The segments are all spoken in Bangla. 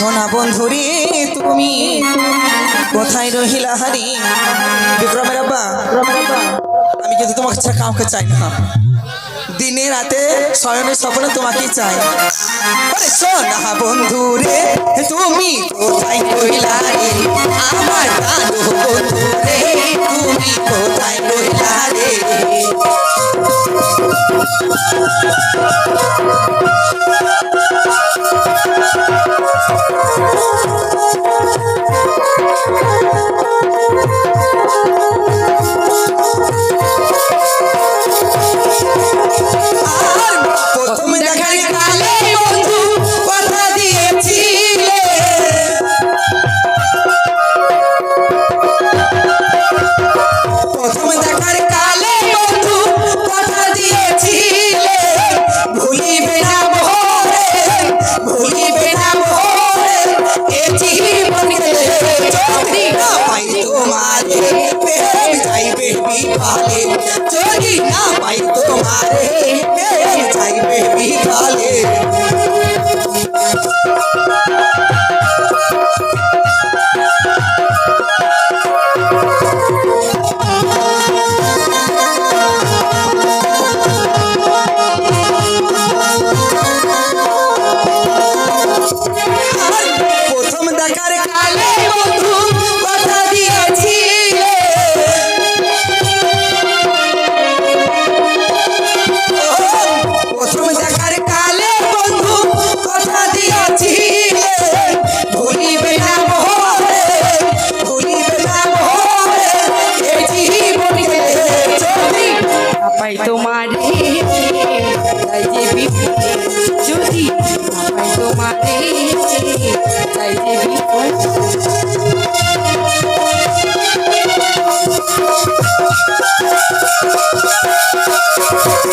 সোনা বন্ধুরে, তুমি কোথায় রহিলা হারি? বিক্রমের আব্বা, আমি কিন্তু তোমাকে কাউকে চাই না। দিনে রাতে শয়নের স্বপ্নে তোমাকে চাই। সোনা বন্ধুরে, তুমি কোথায় রহিলা রে আমার দাদু বন্ধুরে, তুমি কোথায় রহিলা রে তোমারে প্রেম চাইবে বিকালে যদি না পাই তোমারে প্রেম চাইবে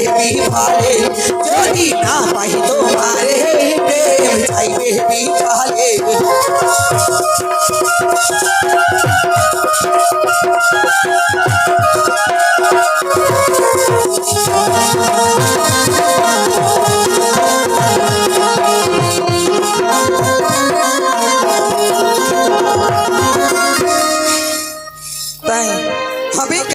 চাইবে বিফলে যদি না পাই তোমারে প্রেম চাইবে বিফলে